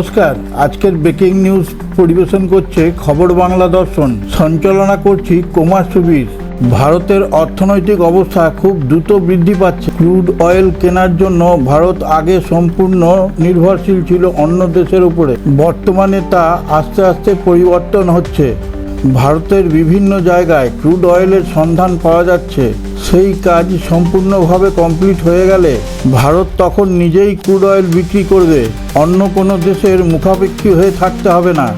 নমস্কার। আজকের breaking news পরিবেশন করছে খবর বাংলা দর্শন। সঞ্চালনা করছি কুমার সুবীর। ভারতের অর্থনৈতিক অবস্থা খুব দ্রুত বৃদ্ধি পাচ্ছে। ক্রুড অয়েল কেনার জন্য ভারত আগে সম্পূর্ণ নির্ভরশীল ছিল অন্য দেশের উপরে। বর্তমানে তা আস্তে আস্তে পরিবর্তন হচ্ছে। ভারতের বিভিন্ন জায়গায় ক্রুড অয়েলের সন্ধান পাওয়া যাচ্ছে। সেই কাজ সম্পূর্ণভাবে কমপ্লিট হয়ে গেলে ভারত তখন নিজেই ক্রুড অয়েল বিক্রি করবে। অন্য কোনো দেশের মুখাপেক্ষী হয়ে থাকতে হবে না।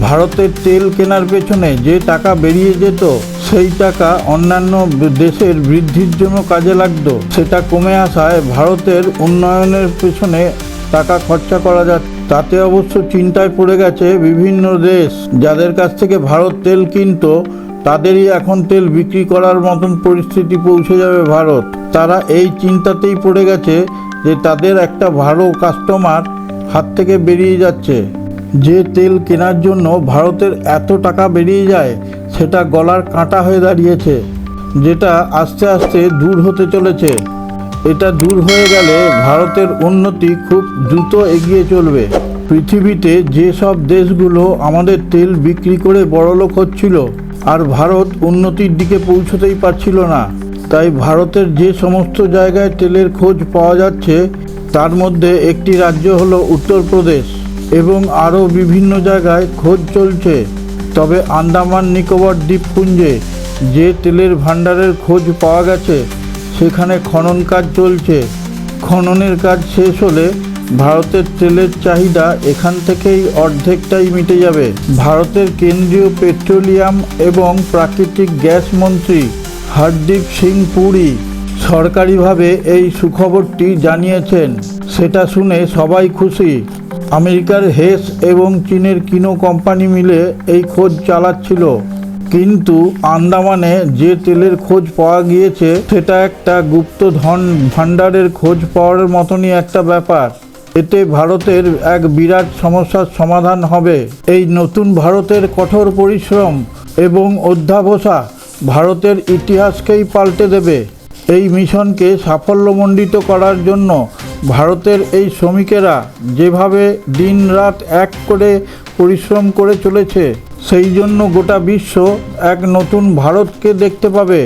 ভারতের তেল কেনার পেছনে যে টাকা বেরিয়ে যেত, সেই টাকা অন্যান্য দেশের বৃদ্ধির জন্য কাজে লাগতো। সেটা কমে আসায় ভারতের উন্নয়নের পেছনে টাকা খরচা করা যাচ্ছে। তাতে অবশ্য চিন্তায় পড়ে গেছে বিভিন্ন দেশ। যাদের কাছ থেকে ভারত তেল কিনত, তাদেরই এখন তেল বিক্রি করার মতন পরিস্থিতি পৌঁছে যাবে ভারত। তারা এই চিন্তাতেই পড়ে গেছে যে তাদের একটা ভালো কাস্টমার হাত থেকে বেরিয়ে যাচ্ছে। যে তেল কেনার জন্য ভারতের এত টাকা বেরিয়ে যায়, সেটা গলার কাঁটা হয়ে দাঁড়িয়েছে, যেটা আস্তে আস্তে দূর হতে চলেছে। এটা দূর হয়ে গেলে ভারতের উন্নতি খুব দ্রুত এগিয়ে চলবে। পৃথিবীতে যেসব দেশগুলো আমাদের তেল বিক্রি করে বড়লোক হচ্ছিল আর ভারত উন্নতির দিকে পৌঁছতেই পারছিল না, তাই ভারতের যে সমস্ত জায়গায় তেলের খোঁজ পাওয়া যাচ্ছে, তার মধ্যে একটি রাজ্য হলো উত্তরপ্রদেশ এবং আরও বিভিন্ন জায়গায় খোঁজ চলছে। তবে আন্দামান নিকোবর দ্বীপপুঞ্জে যে তেলের ভাণ্ডারের খোঁজ পাওয়া গেছে, সেখানে খনন কাজ চলছে। খননের কাজ শেষ হলে ভারতের তেলের চাহিদা এখান থেকেই অর্ধেকটাই মিটে যাবে। ভারতের কেন্দ্রীয় পেট্রোলিয়াম এবং প্রাকৃতিক গ্যাস মন্ত্রী হরদীপ সিং পুরী সরকারিভাবে এই সুখবরটি জানিয়েছেন। সেটা শুনে সবাই খুশি। আমেরিকার হেস এবং চীনের কিনো কোম্পানি মিলে এই খোঁজ চালাচ্ছিল। কিন্তু আন্দামানে যে তেলের খোঁজ পাওয়া গিয়েছে, সেটা একটা গুপ্ত ধন ভাণ্ডারের খোঁজ পাওয়ার মতনই একটা ব্যাপার। এতে ভারতের এক বিরাট সমস্যার সমাধান হবে। এই নতুন ভারতের কঠোর পরিশ্রম এবং অধ্যাবসা ভারতের ইতিহাসকেই পাল্টে দেবে। এই মিশনকে সাফল্যমণ্ডিত করার জন্য ভারতের এই শ্রমিকেরা যেভাবে দিনরাত এক করে পরিশ্রম করে চলেছে, সেই জন্য গোটা বিশ্ব এক নতুন ভারতকে দেখতে পাবে।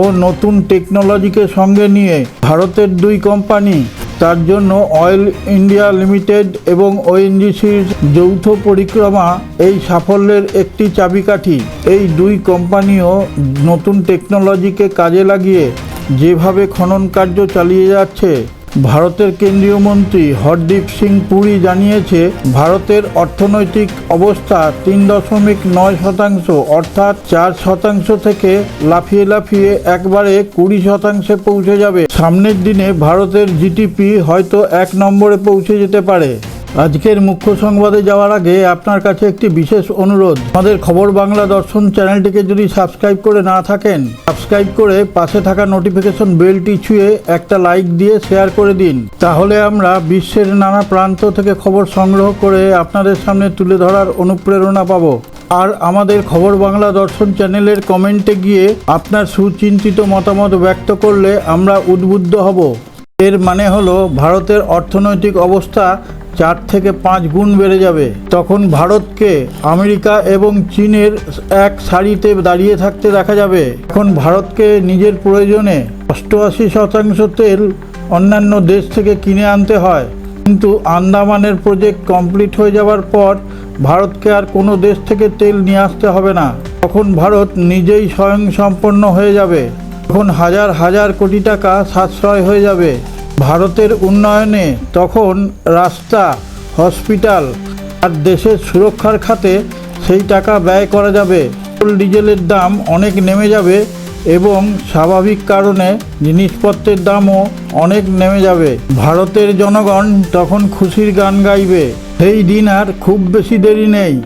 ও নতুন টেকনোলজিকে সঙ্গে নিয়ে ভারতের দুই কোম্পানি তার জন্য অয়েল ইন্ডিয়া লিমিটেড এবং ওএনজিসির যৌথ পরিক্রমা এই সাফল্যের একটি চাবিকাঠি। এই দুই কোম্পানিও নতুন টেকনোলজিকে কাজে লাগিয়ে যেভাবে খনন কার্য চালিয়ে যাচ্ছে ভারতের কেন্দ্রীয় মন্ত্রী হরদীপ সিং পুরী জানিয়েছে, ভারতের অর্থনৈতিক অবস্থা তিন দশমিক নয় শতাংশ অর্থাৎ চার শতাংশ থেকে লাফিয়ে লাফিয়ে একবারে কুড়ি শতাংশে পৌঁছে যাবে। সামনের দিনে ভারতের জিডিপি হয়তো এক নম্বরে পৌঁছে যেতে পারে। আজকের মুখ্য সংবাদে যাওয়ার আগে আপনার কাছে একটি বিশেষ অনুরোধ। আমাদের খবর বাংলা দর্শন চ্যানেলটিকে যদি সাবস্ক্রাইব করে না থাকেন, সাবস্ক্রাইব করে পাশে থাকা নোটিফিকেশন বেলটি ছুঁয়ে একটা লাইক দিয়ে শেয়ার করে দিন। তাহলে আমরা বিশ্বের নানা প্রান্ত থেকে খবর সংগ্রহ করে আপনাদের সামনে তুলে ধরার অনুপ্রেরণা পাব। আর আমাদের খবর বাংলা দর্শন চ্যানেলের কমেন্টে গিয়ে আপনার সুচিন্তিত মতামত ব্যক্ত করলে আমরা উদ্বুদ্ধ হব। এর মানে হলো, ভারতের অর্থনৈতিক অবস্থা চার থেকে পাঁচ গুণ বেড়ে যাবে। তখন ভারতকে আমেরিকা এবং চীনের এক সারিতে দাঁড়িয়ে থাকতে দেখা যাবে। এখন ভারতকে নিজের প্রয়োজনে অষ্টআশি শতাংশ তেল অন্যান্য দেশ থেকে কিনে আনতে হয়। কিন্তু আন্দামানের প্রজেক্ট কমপ্লিট হয়ে যাওয়ার পর ভারতকে আর কোনো দেশ থেকে তেল নিয়ে আসতে হবে না। তখন ভারত নিজেই স্বয়ংসম্পন্ন হয়ে যাবে। তখন হাজার হাজার কোটি টাকা সাশ্রয় হয়ে যাবে। ভারতের উন্নয়নে তখন রাস্তা, হসপিটাল আর দেশের সুরক্ষার খাতে সেই টাকা ব্যয় করা যাবে। পেট্রোল, ডিজেলের দাম অনেক নেমে যাবে এবং স্বাভাবিক কারণে জিনিসপত্রের দামও অনেক নেমে যাবে। ভারতের জনগণ তখন খুশির গান গাইবে। সেই দিন আর খুব বেশি দেরি নেই।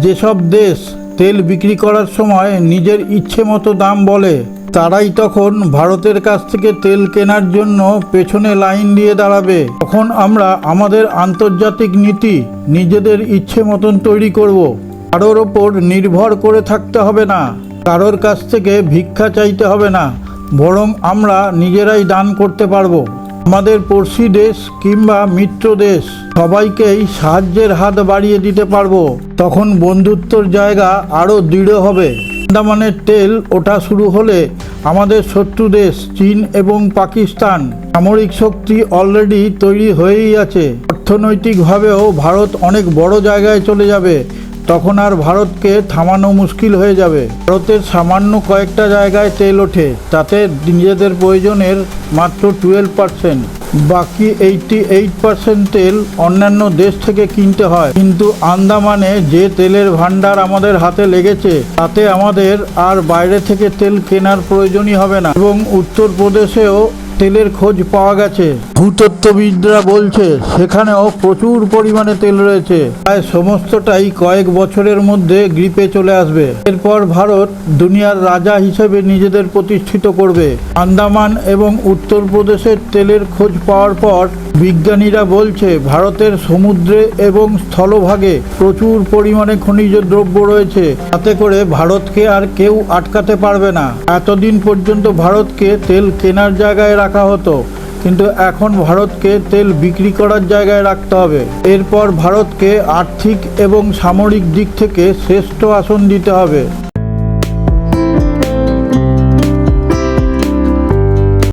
যেসব দেশ তেল বিক্রি করার সময় নিজের ইচ্ছে মতো দাম বলে। তারাই তখন ভারতের কাছ থেকে তেল কেনার জন্য পেছনে লাইন দিয়ে দাঁড়াবে। তখন আমরা আমাদের আন্তর্জাতিক নীতি, নিজেদের ইচ্ছে মতন তৈরি করব। কারোর ওপর নির্ভর করে থাকতে হবে না। কারোর কাছ থেকে ভিক্ষা চাইতে হবে না। বরং আমরা নিজেরাই দান করতে পারব। আমাদের পড়শি দেশ কিংবা মিত্র দেশ। সবাইকেই সাহায্যের হাত বাড়িয়ে দিতে পারব। তখন বন্ধুত্বর জায়গা আরও দৃঢ় হবে। আন্দামানের তেল ওঠা শুরু হলে আমাদের শত্রু দেশ চীন এবং পাকিস্তান সামরিক শক্তি অলরেডি তৈরি হয়েই আছে। অর্থনৈতিকভাবেও ভারত অনেক বড় জায়গায় চলে যাবে। তখন আর ভারতকে থামানো মুশকিল হয়ে যাবে। ভারতের সামান্য কয়েকটা জায়গায় তেল ওঠে, তাতে নিজেদের প্রয়োজনের মাত্র টুয়েলভ পার্সেন্ট বাকি এইটি এইট পার্সেন্ট তেল অন্যান্য দেশ থেকে কিনতে হয়। কিন্তু আন্দামানে যে তেলের ভান্ডার আমাদের হাতে লেগেছে, তাতে আমাদের আর বাইরে থেকে তেল কেনার প্রয়োজনই হবে না। এবং উত্তরপ্রদেশেও তেলের খোঁজ পাওয়া গেছে। ভূতত্ত্ববিদরা বলছে, সেখানেও প্রচুর পরিমাণে তেল রয়েছে। প্রায় সমস্তটাই কয়েক বছরের মধ্যে গ্রিপে চলে আসবে। এরপর ভারত দুনিয়ার রাজা হিসেবে নিজেদের প্রতিষ্ঠিত করবে। আন্দামান এবং উত্তরপ্রদেশের তেলের খোঁজ পাওয়ার পর বিজ্ঞানীরা বলছে, ভারতের সমুদ্রে এবং স্থলভাগে প্রচুর পরিমাণে খনিজ দ্রব্য রয়েছে। তাতে করে ভারতকে আর কেউ আটকাতে পারবে না। এতদিন পর্যন্ত ভারতকে তেল কেনার জায়গায় রাখা হতো। কিন্তু এখন ভারতকে তেল বিক্রি করার জায়গায় রাখতে হবে। এরপর ভারতকে আর্থিক এবং সামরিক দিক থেকে শ্রেষ্ঠ আসন দিতে হবে।